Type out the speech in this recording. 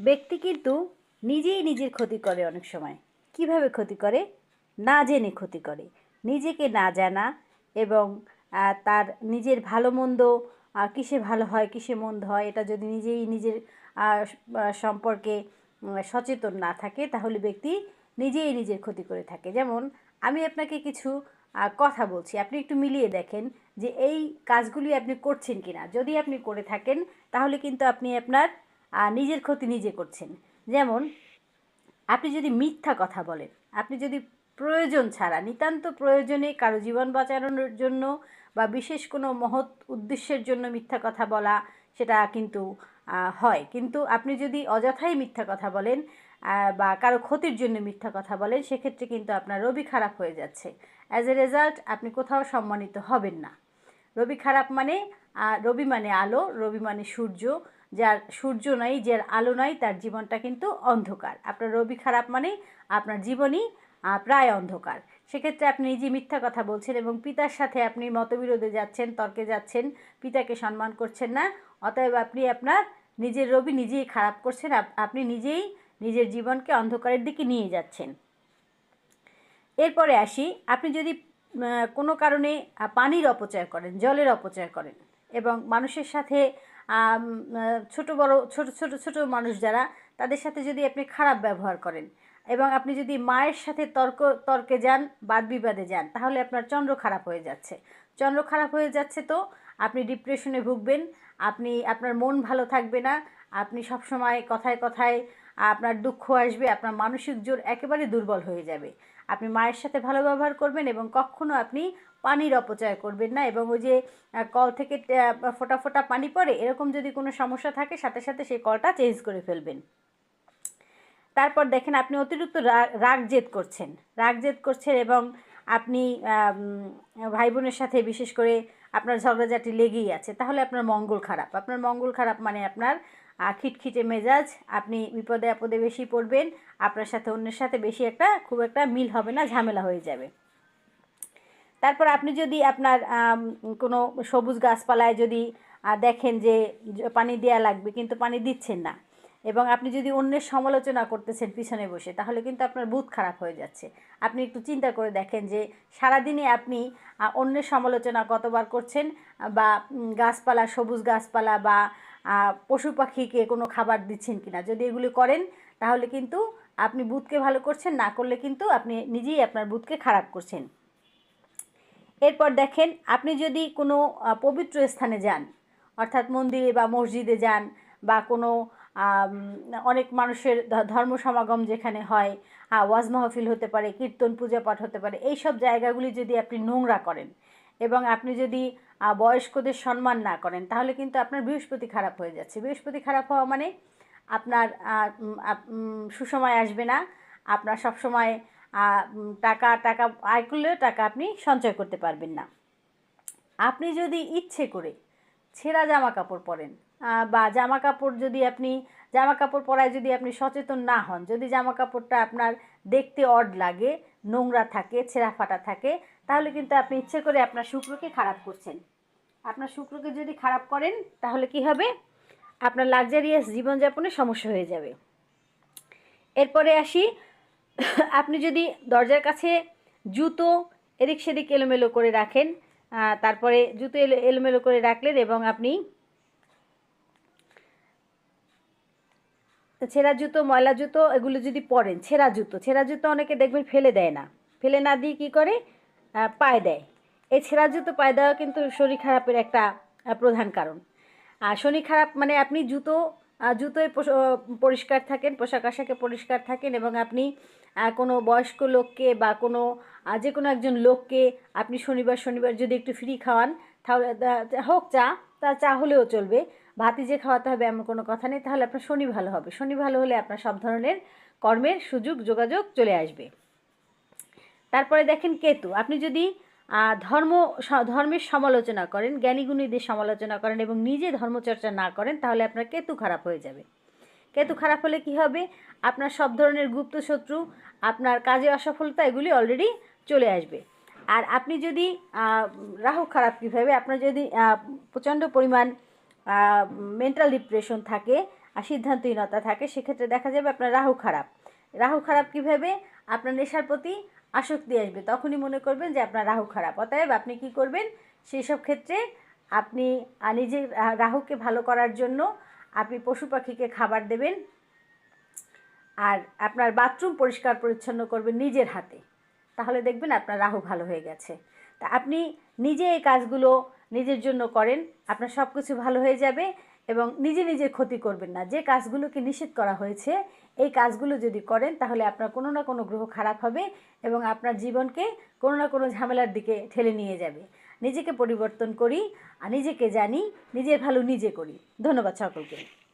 ব্যক্তি কিন্তু নিজেই নিজের ক্ষতি করে অনেক সময়। কীভাবে ক্ষতি করে? না জেনে ক্ষতি করে। নিজেকে না জানা এবং তার নিজের ভালো মন্দ কিসে ভালো হয়, কিসে মন্দ হয়, এটা যদি নিজেই নিজের সম্পর্কে সচেতন না থাকে, তাহলে ব্যক্তি নিজেই নিজের ক্ষতি করে থাকে। যেমন, আমি আপনাকে কিছু কথা বলছি। আপনি একটু মিলিয়ে দেখেন যে এই কাজগুলি আপনি করছেন কিনা। যদি আপনি করে থাকেন, তাহলে কিন্তু আপনি আপনার আহ, নিজের ক্ষতি নিজে করছেন। যেমন আপনি যদি মিথ্যা কথা বলেন আপনি যদি প্রয়োজন ছাড়া নিতান্ত প্রয়োজনে কারও জীবন বাঁচানোর জন্য বা বিশেষ কোনো মহৎ উদ্দেশ্যের জন্য মিথ্যা কথা বলা সেটা কিন্তু হয়। কিন্তু আপনি যদি অযথাই মিথ্যা কথা বলেন বা কারও ক্ষতির জন্য মিথ্যা কথা বলেন সেক্ষেত্রে কিন্তু আপনার রবি খারাপ হয়ে যাচ্ছে। অ্যাজ এ রেজাল্ট আপনি কোথাও সম্মানিত হবেন না। রবি খারাপ মানে রবি মানে আলো রবি মানে সূর্য যার সূর্য নাই, যার আলো নাই, তার জীবনটা কিন্তু অন্ধকার। আপনার রবি খারাপ মানে আপনার জীবনই প্রায় অন্ধকার। সেক্ষেত্রে আপনি নিজে মিথ্যা কথা বলছেন এবং পিতার সাথে আপনি মতবিরোধে যাচ্ছেন, তর্কে যাচ্ছেন, পিতাকে সম্মান করছেন না, অতএব আপনি আপনার নিজের রবি নিজেই খারাপ করছেন আপনি নিজেই নিজের জীবনকে অন্ধকারের দিকে নিয়ে যাচ্ছেন। এরপরে আসি, আপনি যদি কোনো কারণে পানির অপচয় করেন, জলের অপচয় করেন এবং মানুষের সাথে ছোট বড়, ছোট ছোট ছোট মানুষ যারা, তাদের সাথে যদি আপনি খারাপ ব্যবহার করেন এবং আপনি যদি মায়ের সাথে তর্ক, তর্কে যান, বাদ বিবাদে যান, তাহলে আপনার চন্দ্র খারাপ হয়ে যাচ্ছে। চন্দ্র খারাপ হয়ে যাচ্ছে তো আপনি ডিপ্রেশনে ভুগবেন, আপনি, আপনার মন ভালো থাকবে না, আপনি সবসময় কথায় কথায় আপনার দুঃখ আসবে, আপনার মানসিক জোর একেবারে দুর্বল হয়ে যাবে। আপনি মায়ের সাথে ভালো ব্যবহার করবেন এবং কখনো আপনি পানির অপচয় করবেন না এবং ওই যে কল থেকে ফোটা ফোঁটা পানি পড়ে, এরকম যদি কোনো সমস্যা থাকে, সাথে সাথে সেই কলটা চেঞ্জ করে ফেলবেন। তারপর দেখেন, আপনি অতিরিক্ত রাগ জেদ করছেন। রাগ জেদ করছেন এবং আপনি ভাই বোনের সাথে বিশেষ করে আপনার ঝগড়াঝাটি লেগেই আছে। তাহলে আপনার মঙ্গল খারাপ। আপনার মঙ্গল খারাপ মানে আপনার খিটখিটে মেজাজ, আপনি বিপদে আপদে বেশি পড়বেন, আপনার সাথে অন্যের সাথে বেশি একটা, খুব একটা মিল হবে না, ঝামেলা হয়ে যাবে। তারপর আপনি যদি আপনার কোনো সবুজ গাছপালায় যদি দেখেন যে পানি দেওয়া লাগবে কিন্তু পানি দিচ্ছেন না এবং আপনি যদি অন্যের সমালোচনা করতেছেন পিছনে বসে, তাহলে কিন্তু আপনার বুধ খারাপ হয়ে যাচ্ছে। আপনি একটু চিন্তা করে দেখেন যে সারাদিনে আপনি অন্যের সমালোচনা কতবার করছেন বা গাছপালা, সবুজ গাছপালা বা পশু পাখিকে কোনো খাবার দিচ্ছেন কিনা, যদি এগুলি করেন, তাহলে কিন্তু আপনি বুধকে ভালো করছেন, না করলে কিন্তু আপনি নিজেই আপনার বুধকে খারাপ করছেন। এরপর দেখেন, আপনি যদি কোনো পবিত্র স্থানে যান, অর্থাৎ মন্দিরে বা মসজিদে যান বা কোনো অনেক মানুষের ধর্ম সমাগম যেখানে হয় ওয়াজ মাহফিল হতে পারে, কীর্তন, পূজা পাঠ হতে পারে, এই সব জায়গাগুলি যদি আপনি নোংরা করেন এবং আপনি যদি বয়স্কদের সম্মান না করেন, তাহলে কিন্তু আপনার বৃহস্পতি খারাপ হয়ে যাচ্ছে। বৃহস্পতি খারাপ হওয়া মানে আপনার সুসময় আসবে না, আপনার সবসময় টাকা টাকা আয় করলেও টাকা আপনি সঞ্চয় করতে পারবেন না। আপনি যদি ইচ্ছে করে ছেঁড়া জামা কাপড় পরেন বা জামা কাপড় যদি আপনি জামা কাপড় পরায় যদি আপনি সচেতন না হন, যদি জামা কাপড়টা আপনার দেখতে অড লাগে, নোংরা থাকে, ছেঁড়া ফাটা থাকে, তাহলে কিন্তু আপনি ইচ্ছে করে আপনার শুক্রকে খারাপ করছেন। আপনার শুক্রকে যদি খারাপ করেন, তাহলে কি হবে? আপনার লাক্সারিয়াস জীবনযাপনে সমস্যা হয়ে যাবে। এরপরে আসি আপনি যদি দরজার কাছে জুতো এদিক সেদিক এলোমেলো করে রাখেন তারপরে জুতো এলো, এলোমেলো করে রাখলেন এবং আপনি ছেঁড়া জুতো, ময়লা জুতো এগুলো যদি পরেন, ছেঁড়া জুতো ছেঁড়া জুতো অনেকে দেখবেন ফেলে দেয় না। ফেলে না দিয়ে কী করে? পায়ে দেয়। এই ছেঁড়া জুতো পায়ে দেওয়া কিন্তু শরীর খারাপের একটা প্রধান কারণ। আর শনি খারাপ মানে আপনি জুতো জুতোয় পরিষ্কার থাকেন, পোশাক আশাকে পরিষ্কার থাকেন এবং আপনি কোনো বয়স্ক লোককে বা কোনো যে কোনো একজন লোককে আপনি শনিবার শনিবার যদি একটু ফ্রি খাওয়ান, তাহলে হোক চা, তা চা হলেও চলবে। ভাতি যে খাওয়াতে হবে এমন কোনো কথা নেই, তাহলে আপনার শনি ভালো হবে। শনি ভালো হলে আপনার সব ধরনের কর্মের সুযোগ, যোগাযোগ চলে আসবে। তারপরে দেখেন কেতু, আপনি যদি ধর্ম ধর্মের সমালোচনা করেন, জ্ঞানীগুণীদের সমালোচনা করেন এবং নিজে ধর্মচর্চা না করেন, তাহলে আপনার কেতু খারাপ হয়ে যাবে। কেতু খারাপ হলে কি হবে? আপনার সব ধরনের গুপ্ত শত্রু আপনার কাজে অসফলতা এগুলি অলরেডি চলে আসবে। আর আপনি যদি রাহু খারাপ কীভাবে, আপনার যদি প্রচণ্ড পরিমাণ মেন্টাল ডিপ্রেশন থাকে, আর সিদ্ধান্তহীনতা থাকে, সেক্ষেত্রে দেখা যাবে আপনার রাহু খারাপ। রাহু খারাপ কীভাবে, আপনার নেশার প্রতি আসক্তি আসবে, তখনই মনে করবেন যে আপনার রাহু খারাপ। অতএব আপনি কি করবেন সেই সব ক্ষেত্রে আপনি নিজের রাহুকে ভালো করার জন্য আপনি পশু পাখিকে খাবার দেবেন আর আপনার বাথরুম পরিষ্কার পরিচ্ছন্ন করবেন নিজের হাতে। তাহলে দেখবেন আপনার রাহু ভালো হয়ে গেছে। তা আপনি নিজে এই কাজগুলো নিজের জন্য করেন, আপনার সব কিছু ভালো হয়ে যাবে এবং নিজে নিজের ক্ষতি করবেন না। যে কাজগুলোকে নিষেধ করা হয়েছে, এই কাজগুলো যদি করেন, তাহলে আপনার কোনো না কোনো গ্রহ খারাপ হবে এবং আপনার জীবনকে কোনো না কোনো ঝামেলার দিকে ঠেলে নিয়ে যাবে। নিজেকে পরিবর্তন করি, আর নিজেকে জানি, নিজের ভালো নিজে করি। ধন্যবাদ সকলকে।